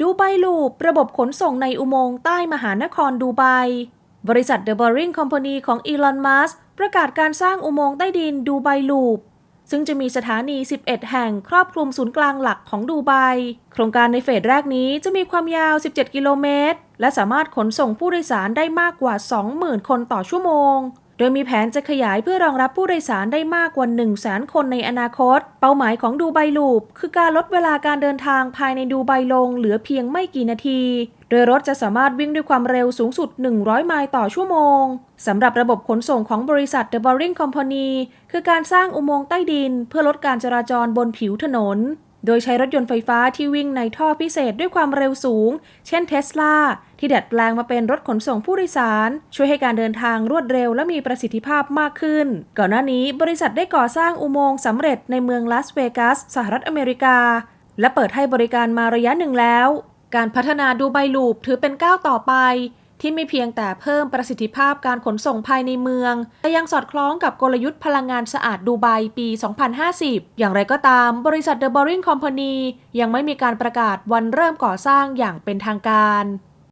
ดูไบลูประบบขนส่งในอุโมงค์ใต้มหานครดูไบบริษัท The Boring Company ของอีลอน มัสประกาศการสร้างอุโมงค์ใต้ดินดูไบลูป ซึ่งจะมีสถานี 11 แห่งครอบคลุมศูนย์กลางหลักของดูไบ โครงการในเฟสแรกนี้จะมีความยาว 17 กิโลเมตร และสามารถขนส่งผู้โดยสารได้มากกว่า 20,000 คนต่อชั่วโมง ดยมีแผนจะขยายเพื่อรองรับผู้โดยสารได้มากกว่า 1 0 0 0 0แสนคนในอนาคต เป้าหมายของดูไบลูป คือการลดเวลาการเดินทางภายในดูไบลงเหลือเพียงไม่กี่นาที โดยรถจะสามารถวิ่งด้วยความเร็วสูงสุด 100 ไมล์ต่อชั่วโมง สำหรับระบบขนส่งของบริษัท The Boring Company คือการสร้างอุโมงค์ใต้ดิน เพื่อลดการจราจรบนผิวถนน โดยใช้รถยนต์ไฟฟ้าที่วิ่งในท่อพิเศษด้วยความเร็วสูง เช่นเทสลาที่ดัดแปลงมาเป็นรถขนส่งผู้โดยสาร ช่วยให้การเดินทางรวดเร็วและมีประสิทธิภาพมากขึ้น ก่อนหน้านี้บริษัทได้ก่อสร้างอุโมงค์สำเร็จในเมืองลาสเวกัสสหรัฐอเมริกา และเปิดให้บริการมาระยะหนึ่งแล้ว การพัฒนาดูไบลูปถือเป็นก้าวต่อไป ที่ไม่เพียงแต่เพิ่มประสิทธิภาพการขนส่งภายในเมือง แต่ยังสอดคล้องกับกลยุทธ์พลังงานสะอาดดูไบปี 2050 อย่างไรก็ตามบริษัท The Boring Company ยังไม่มีการประกาศวันเริ่มก่อสร้างอย่างเป็นทางการ